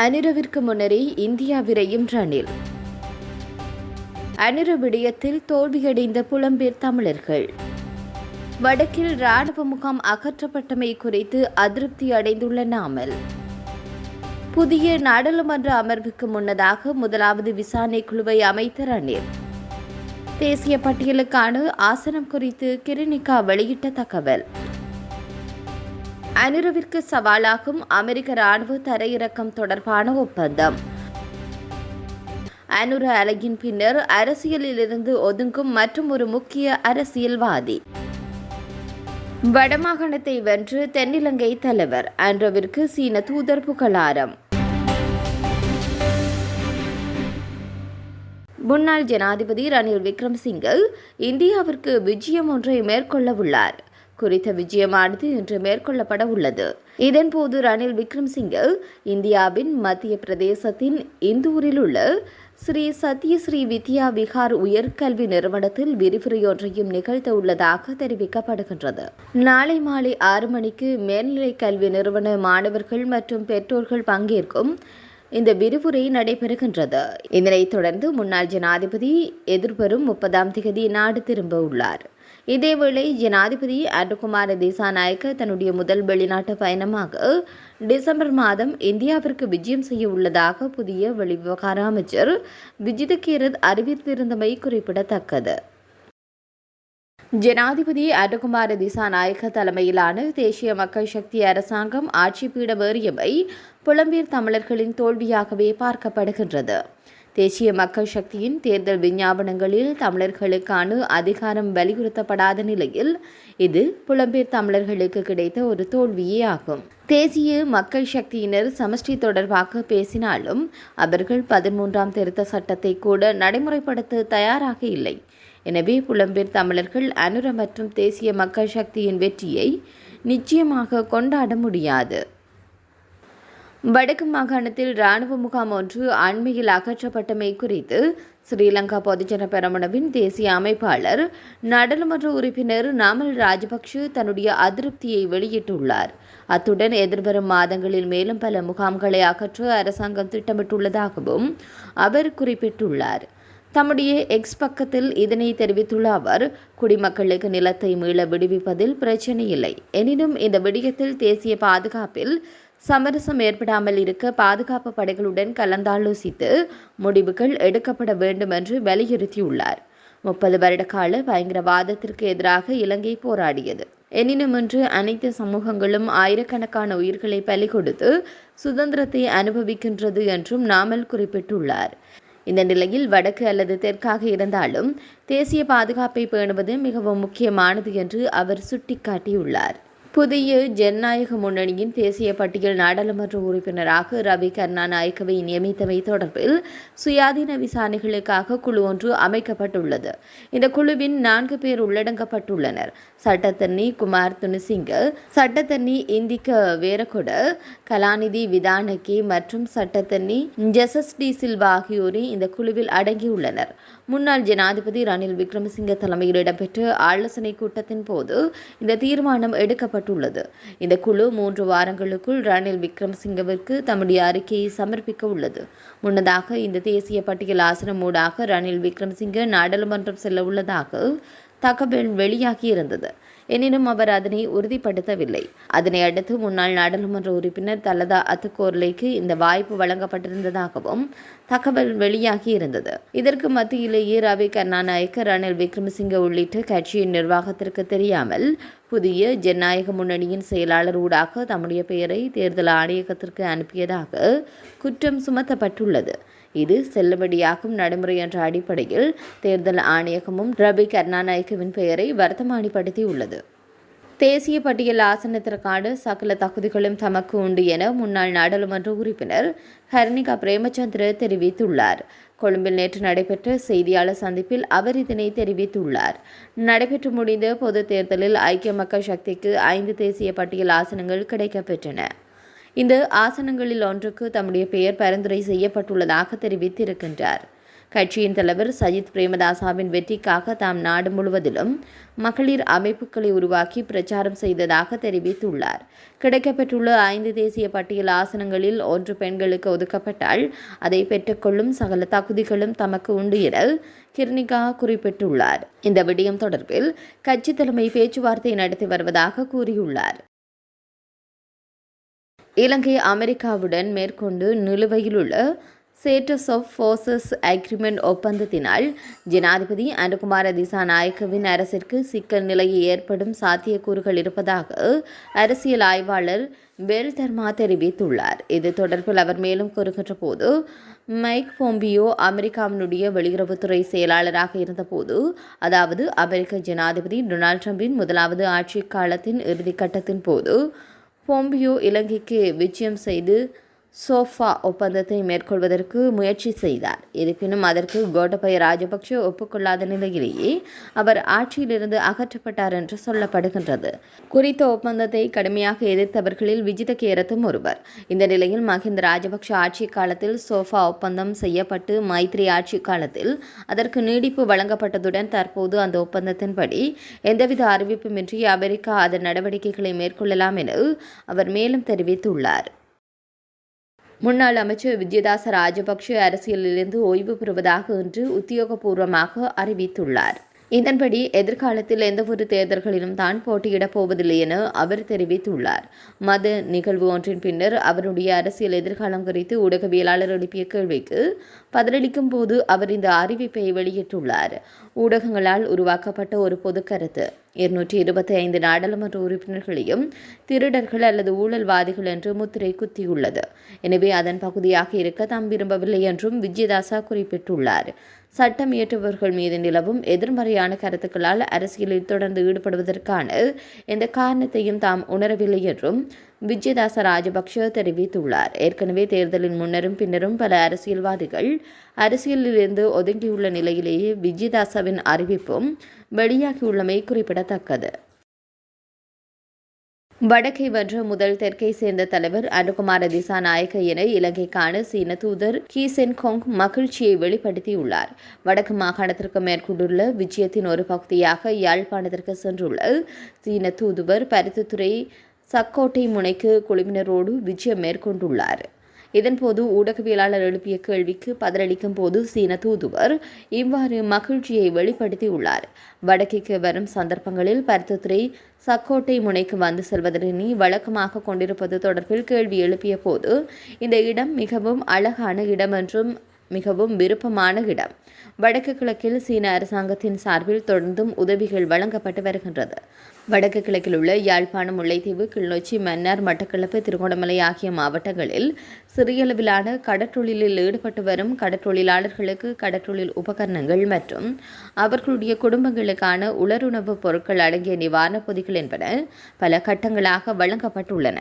அனிரவிற்கு முன்னரே இந்தியா விரையும் ரணில். அனிர விடயத்தில் தோல்வியடைந்த புலம்பெயர் தமிழர்கள். வடக்கில் ராணுவ முகாம் அகற்றப்பட்டமை குறித்து அதிருப்தி அடைந்துள்ள நாமல். புதிய நாடாளுமன்ற அமர்வுக்கு முன்னதாக முதலாவது விசாரணை குழுவை அமைத்த ரணில். தேசிய பட்டியலுக்கான ஆசனம் குறித்து கிருணிகா வெளியிட்ட தகவல். அனிரவிற்கு சவாலாகும் அமெரிக்க ராணுவ தரையிறக்கம் தொடர்பான ஒப்பந்தம். அனுர அலையின் பின்னர் அரசியலிலிருந்து ஒதுங்கும் மற்றும் ஒரு முக்கிய அரசியல்வாதி. வடமாகாணத்தை வென்று தென்னிலங்கை தலைவர் அன்றவிற்கு சீன தூதர் புகழாரம். முன்னாள் ஜனாதிபதி ரணில் விக்ரம்சிங்கை இந்தியாவிற்கு விஜயம் ஒன்றை மேற்கொள்ள உள்ளார். குறித்த விஜயமானது இன்று மேற்கொள்ளப்பட உள்ளது. இதன்போது ரணில் விக்ரம்சிங்கே இந்தியாவின் மத்திய பிரதேசத்தின் இந்தூரில் உள்ள ஸ்ரீ சத்யஸ்ரீ வித்யா விகார் உயர்கல்வி நிறுவனத்தில் விரிவுரையொன்றையும் நிகழ்த்த உள்ளதாக தெரிவிக்கப்படுகின்றது. நாளை மாலை ஆறு மணிக்கு மேல்நிலை கல்வி நிறுவன மாணவர்கள் மற்றும் பெற்றோர்கள் பங்கேற்கும் இந்த விரிவுரை நடைபெறுகின்றது. இதனைத் தொடர்ந்து முன்னாள் ஜனாதிபதி எதிர்வரும் முப்பதாம் தேதி நாடு திரும்ப உள்ளார். இதேவேளை ஜனாதிபதி அனுகுமார திசாநாயக்க தன்னுடைய முதல் வெளிநாட்டு பயணமாக டிசம்பர் மாதம் இந்தியாவிற்கு விஜயம் செய்ய உள்ளதாக புதிய வெளிவிவகார அமைச்சர் விஜித கீரத் அறிவித்திருந்தமை குறிப்பிடத்தக்கது. ஜனாதிபதி அனுகுமார திசாநாயக்க தலைமையிலான தேசிய மக்கள் சக்தி அரசாங்கம் ஆட்சி பீடமேறியவை புலம்பெயர் தமிழர்களின் தோல்வியாகவே பார்க்கப்படுகின்றது. தேசிய மக்கள் சக்தியின் தேர்தல் விஞ்ஞாபனங்களில் தமிழர்களுக்கான அதிகாரம் வலியுறுத்தப்படாத நிலையில் இது புலம்பெயர் தமிழர்களுக்கு கிடைத்த ஒரு தோல்வியே ஆகும். தேசிய மக்கள் சக்தியினர் சமஷ்டி தொடர்பாக பேசினாலும் அவர்கள் பதிமூன்றாம் திருத்த சட்டத்தை கூட நடைமுறைப்படுத்த தயாராக இல்லை. எனவே புலம்பெயர் தமிழர்கள் அனுர மற்றும் தேசிய மக்கள் சக்தியின் வெற்றியை நிச்சயமாக கொண்டாட முடியாது. வடக்கு மாகாணத்தில் இராணுவ முகாம் ஒன்று அண்மையில் அகற்றப்பட்டமை குறித்து ஸ்ரீலங்கா பொதுஜன பெரமுனவின் தேசிய அமைப்பாளர் நாடாளுமன்ற உறுப்பினர் நாமல் ராஜபக்ஷ தன்னுடைய அதிருப்தியை வெளியிட்டுள்ளார். அத்துடன் எதிர்வரும் மாதங்களில் மேலும் பல முகாம்களை அகற்ற அரசாங்கம் திட்டமிட்டுள்ளதாகவும் அவர் குறிப்பிட்டுள்ளார். தம்முடைய எக்ஸ் பக்கத்தில் இதனை தெரிவித்துள்ள அவர் குடிமக்களுக்கு நிலத்தை மீள விடுவிப்பதில் பிரச்சனை இல்லை. எனினும் இந்த விடயத்தில் தேசிய பாதுகாப்பில் சமரசம் ஏற்படாமல் இருக்க பாதுகாப்பு படைகளுடன் கலந்தாலோசித்து முடிவுகள் எடுக்கப்பட வேண்டும் என்று வலியுறுத்தியுள்ளார். முப்பது வருட கால பயங்கரவாதத்திற்கு எதிராக இலங்கை போராடியது. எனினும் இன்று அனைத்து சமூகங்களும் ஆயிரக்கணக்கான உயிர்களை பலி கொடுத்து சுதந்திரத்தை அனுபவிக்கின்றது என்றும் நாமல் குறிப்பிட்டுள்ளார். இந்த நிலையில் வடக்கு அல்லது தெற்காக இருந்தாலும் தேசிய பாதுகாப்பை பேணுவது மிகவும் முக்கியமானது என்று அவர் சுட்டிக்காட்டியுள்ளார். புதிய ஜனநாயக முன்னணியின் தேசிய பட்டியல் நாடாளுமன்ற உறுப்பினராக ரவி கருணாநாயக்கவை நியமித்தமை தொடர்பில் சுயாதீன விசாரணைகளுக்காக குழு ஒன்று அமைக்கப்பட்டுள்ளது. இந்த குழுவின் நான்கு பேர் உள்ளடங்கப்பட்டுள்ளனர். சட்டத்தண்ணி குமார் துணிசிங்க சட்டத்தண்ணி இந்திக்க வேரகொட கலாநிதி விதானகி மற்றும் சட்டத்தண்ணி ஜெசஸ் டி சில்வா ஆகியோரே இந்த குழுவில் அடங்கியுள்ளனர். முன்னாள் ஜனாதிபதி ரணில் விக்ரமசிங்க தலைமையில் இடம்பெற்ற ஆலோசனை கூட்டத்தின் போது இந்த தீர்மானம் எடுக்கப்பட்டுள்ளது இந்த குழு மூன்று வாரங்களுக்குள் ரணில் விக்ரம்சிங்கவிற்கு தம்முடைய அறிக்கையை சமர்ப்பிக்க உள்ளது. முன்னதாக இந்த தேசிய பட்டியல் ஆசனம் ஊடாக ரணில் விக்ரம்சிங்க நாடாளுமன்றம் செல்ல உள்ளதாக தகவல் வெளியாகியிருந்தது எனினும் அவர் அதனை உறுதிப்படுத்தவில்லை. அதனை அடுத்து முன்னாள் நாடாளுமன்ற உறுப்பினர் தலதா அத்துக்கோர்லைக்கு இந்த வாய்ப்பு வழங்கப்பட்டிருந்ததாகவும் தகவல் வெளியாகி இருந்தது. இதற்கு மத்தியிலேயே ரவி கருணாநாயக்க ரணில் விக்ரமசிங்க உள்ளிட்ட கட்சியின் நிர்வாகத்திற்கு தெரியாமல் புதிய ஜனநாயக முன்னணியின் செயலாளர் ஊடாக தம்முடைய பெயரை தேர்தல் ஆணையகத்திற்கு அனுப்பியதாக குற்றம் சுமத்தப்பட்டுள்ளது. இது செல்லுபடியாகும் நடைமுறை என்ற அடிப்படையில் தேர்தல் ஆணையகமும் ரபி கருணாநாயக்கவின் பெயரை வர்த்தமானிப்படுத்தியுள்ளது. தேசிய பட்டியல் ஆசனத்திற்கான சகல தகுதிகளும் தமக்கு உண்டு என முன்னாள் நாடாளுமன்ற உறுப்பினர் ஹர்னிகா பிரேமச்சந்திர தெரிவித்துள்ளார். கொழும்பில் நேற்று நடைபெற்ற செய்தியாளர் சந்திப்பில் அவர் இதனை தெரிவித்துள்ளார். நடைபெற்று முடிந்த பொது தேர்தலில் ஐக்கிய மக்கள் சக்திக்கு ஐந்து தேசிய பட்டியல் ஆசனங்கள் கிடைக்கப்பெற்றன. இந்த ஆசனங்களில் ஒன்றுக்கு தம்முடைய பெயர் பரிந்துரை செய்யப்பட்டுள்ளதாக தெரிவித்திருக்கின்றார். கட்சியின் தலைவர் சஜித் பிரேமதாசாவின் வெற்றிக்காக தாம் நாடு முழுவதிலும் மகளிர் அமைப்புகளை உருவாக்கி பிரச்சாரம் செய்ததாக தெரிவித்துள்ளார். கிடைக்கப்பெற்றுள்ள ஐந்து தேசிய பட்டியல் ஆசனங்களில் ஒன்று பெண்களுக்கு ஒதுக்கப்பட்டால் அதை பெற்றுக்கொள்ளும் சகல தகுதிகளும் தமக்கு உண்டு என கிர்னிகா குறிப்பிட்டுள்ளார். இந்த விடயம் தொடர்பில் கட்சி தலைமை பேச்சுவார்த்தை நடத்தி வருவதாக கூறியுள்ளார். இலங்கை அமெரிக்காவுடன் மேற்கொண்டு நிலுவையில் உள்ள ஸ்டேட்டஸ் ஆஃப் ஃபோர்சஸ் அக்ரிமெண்ட் ஒப்பந்தத்தினால் ஜனாதிபதி அனுகுமார திசாநாயக்கவின் அரசிற்கு சிக்கல் நிலையை ஏற்படும் சாத்தியக்கூறுகள் இருப்பதாக அரசியல் ஆய்வாளர் பெல் தர்மா தெரிவித்துள்ளார். இது தொடர்பில் அவர் மேலும் கூறுகின்ற போது மைக் போம்பியோ அமெரிக்காவினுடைய வெளியுறவுத்துறை செயலாளராக இருந்தபோது அதாவது அமெரிக்க ஜனாதிபதி டொனால்ட் ட்ரம்பின் முதலாவது ஆட்சி காலத்தின் இறுதிக்கட்டத்தின் போது போம்பியோ இலங்கைக்கு விஜயம் செய்து சோஃபா ஒப்பந்தத்தை மேற்கொள்வதற்கு முயற்சி செய்தார். இருப்பினும் அதற்கு கோட்டபய ராஜபக்ஷ ஒப்புக்கொள்ளாத நிலையிலேயே அவர் ஆட்சியிலிருந்து அகற்றப்பட்டார் என்று சொல்லப்படுகின்றது. குறித்த ஒப்பந்தத்தை கடுமையாக எதிர்த்தவர்களில் விஜித கேரத்தும் ஒருவர். இந்த நிலையில் மஹிந்த ராஜபக்ஷ ஆட்சி காலத்தில் சோஃபா ஒப்பந்தம் செய்யப்பட்டு மைத்ரி ஆட்சி காலத்தில் அதற்கு நீடிப்பு வழங்கப்பட்டதுடன் தற்போது அந்த ஒப்பந்தத்தின்படி எந்தவித அறிவிப்புமின்றி அமெரிக்கா அதன் நடவடிக்கைகளை மேற்கொள்ளலாம் என அவர் மேலும் தெரிவித்துள்ளார். முன்னாள் அமைச்சர் விஜயதாச ராஜபக்ஷ அரசியலிலிருந்து ஓய்வு பெறுவதாக இன்று உத்தியோகபூர்வமாக அறிவித்துள்ளார். இதன்படி எதிர்காலத்தில் எந்தவொரு தேர்தல்களிலும் தான் போட்டியிடப் போவதில்லை என அவர் தெரிவித்துள்ளார். மத நிகழ்வு ஒன்றின் பின்னர் அவருடைய அரசியல் எதிர்காலம் குறித்து ஊடகவியலாளர் எழுப்பிய கேள்விக்கு பதிலளிக்கும் போது அவர் இந்த அறிவிப்பை வெளியிட்டுள்ளார். ஊடகங்களால் உருவாக்கப்பட்ட ஒரு பொது கருத்து. இருநூற்றி இருபத்தி ஐந்து நாடாளுமன்ற உறுப்பினர்களையும் திருடர்கள் அல்லது ஊழல்வாதிகள் என்று முத்திரை குத்தியுள்ளது. எனவே அதன் பகுதியாக இருக்க தாம் விரும்பவில்லை என்றும் விஜயதாசா குறிப்பிட்டுள்ளார். சட்டம் இயற்றுபவர்கள் மீது நிலவும் எதிர்மறையான கருத்துக்களால் அரசியலில் தொடர்ந்து ஈடுபடுவதற்கான எந்த காரணத்தையும் தாம் உணரவில்லை என்றும் விஜயதாச ராஜபக்ஷ தெரிவித்துள்ளார் ஏற்கனவே தேர்தலின் முன்னரும் பின்னரும் பல அரசியல்வாதிகள் அரசியலிலிருந்து ஒதுங்கியுள்ள நிலையிலேயே விஜயதாசவின் அறிவிப்பும் வெளியாகியுள்ளமை குறிப்பிடத்தக்கது. வடக்கை வென்ற முதல் தெற்கை சேர்ந்த தலைவர் அனுகுமார திசாநாயக்க என இலங்கைக்கான சீன தூதர் கீசென் கொங் மகிழ்ச்சியை வெளிப்படுத்தியுள்ளார். வடக்கு மாகாணத்திற்கு மேற்கொண்டுள்ள விஜயத்தின் ஒரு பகுதியாக யாழ்ப்பாணத்திற்கு சென்றுள்ள சீன தூதுவர் பருத்தித்துறை சக்கோட்டை முனைக்கு குழுவினரோடு விஜயம் மேற்கொண்டுள்ளார். இதன்போது ஊடகவியலாளர் எழுப்பிய கேள்விக்கு பதிலளிக்கும் போது சீன தூதுவர் இவ்வாறு மகிழ்ச்சியை வெளிப்படுத்தியுள்ளார். வடக்கிற்கு வரும் சந்தர்ப்பங்களில் பருத்தத்துறை சக்கோட்டை முனைக்கு வந்து செல்வதனை வழக்கமாக கொண்டிருப்பது தொடர்பில் கேள்வி எழுப்பிய போது இந்த இடம் மிகவும் அழகான இடம் என்றும் மிகவும் விருப்பமான இடம். வடக்கு கிழக்கில் சீன அரசாங்கத்தின் சார்பில் தொடர்ந்தும் உதவிகள் வழங்கப்பட்டு வருகின்றது. வடக்கு கிழக்கில் உள்ள யாழ்ப்பாணம் முல்லைத்தீவு கிளிநொச்சி மன்னார் மட்டக்களப்பு திருகோணமலை ஆகிய மாவட்டங்களில் சிறியளவிலான கடற்றொழிலில் ஈடுபட்டு வரும் கடற்றொழிலாளர்களுக்கு கடற்றொழில் உபகரணங்கள் மற்றும் அவர்களுடைய குடும்பங்களுக்கான உலருணவுப் பொருட்கள் அடங்கிய நிவாரணப் பொதிகள் என்பன பல கட்டங்களாக வழங்கப்பட்டுள்ளன.